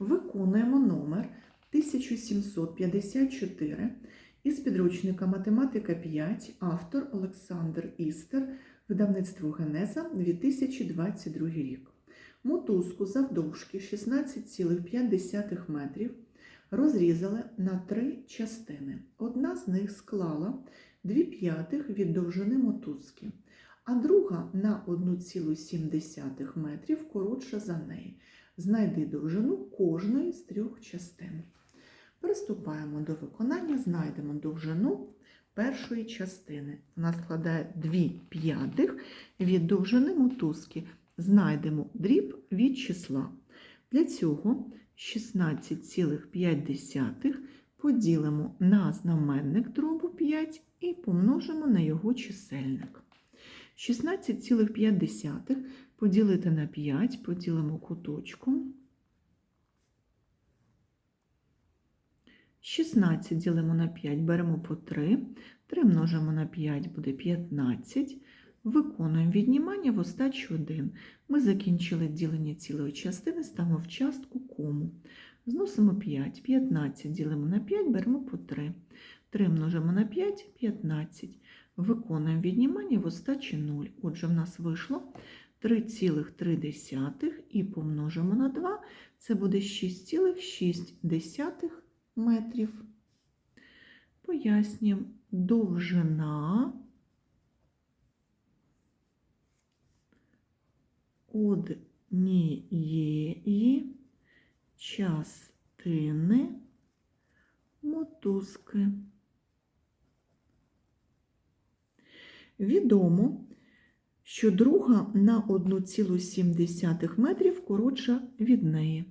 Виконуємо номер 1754 із підручника Математика 5, автор Олександр Істер, видавництво Генеза 2022 рік. Мотузку завдовжки 16,5 метрів розрізали на три частини. Одна з них склала 2 п'ятих від довжини мотузки, а друга на 1,7 метрів коротша за неї. Знайди довжину кожної з трьох частин. Приступаємо до виконання, знайдемо довжину першої частини. Вона складає 2 п'ятих від довжини мотузки. Знайдемо дріб від числа. Для цього 16,5 поділимо на знаменник дробу 5 і помножимо на його чисельник. 16,5 поділити на 5, поділимо куточком. 16 ділимо на 5, беремо по 3. 3 множимо на 5 буде 15. Виконуємо віднімання в остачу 1. Ми закінчили ділення цілої частини, ставимо в частку кому. Зносимо 5. 15 ділимо на 5, беремо по 3. 3 множимо на 5 15. Виконуємо віднімання в остачі 0. Отже, в нас вийшло 3,3 і помножимо на 2. Це буде 6,6 метрів. Пояснюємо довжина однієї частини мотузки. Відомо, що друга на 1,7 метрів коротша від неї.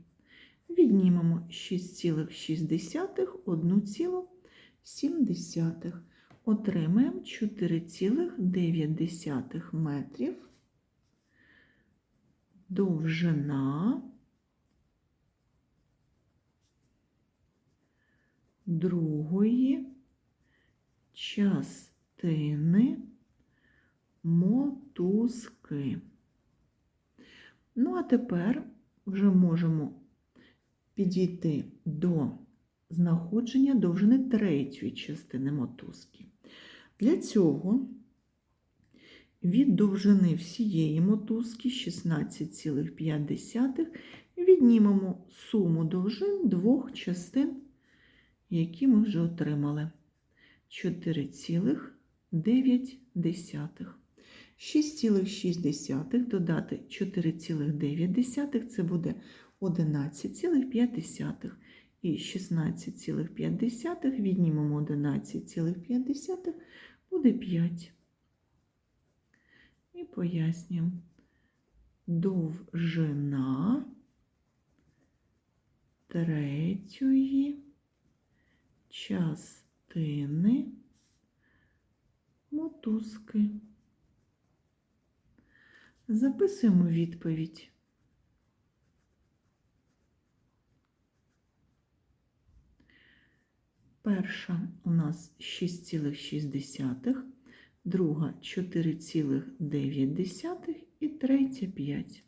Віднімемо 6,6, 1,7. Отримаємо 4,9 метрів. Довжина другої частини мотузки. Ну, а тепер вже можемо підійти до знаходження довжини третьої частини мотузки. Для цього від довжини всієї мотузки 16,5 віднімемо суму довжин двох частин, які ми вже отримали. 4,9. 6,6 додати 4,9 це буде 11,5. І 16,5 віднімемо 11,5 буде 5. І пояснюємо. Довжина третьої частини мотузки. Записуємо відповідь. Перша у нас 6,6, друга 4,9 і третя 5.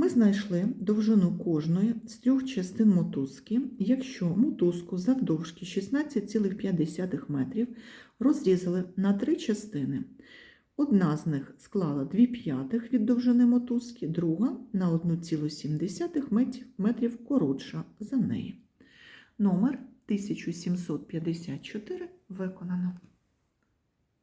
Ми знайшли довжину кожної з трьох частин мотузки, якщо мотузку завдовжки 16,5 метрів розрізали на три частини. Одна з них склала 2 п'ятих від довжини мотузки, друга на 1,7 метрів коротша за неї. Номер 1754 виконано.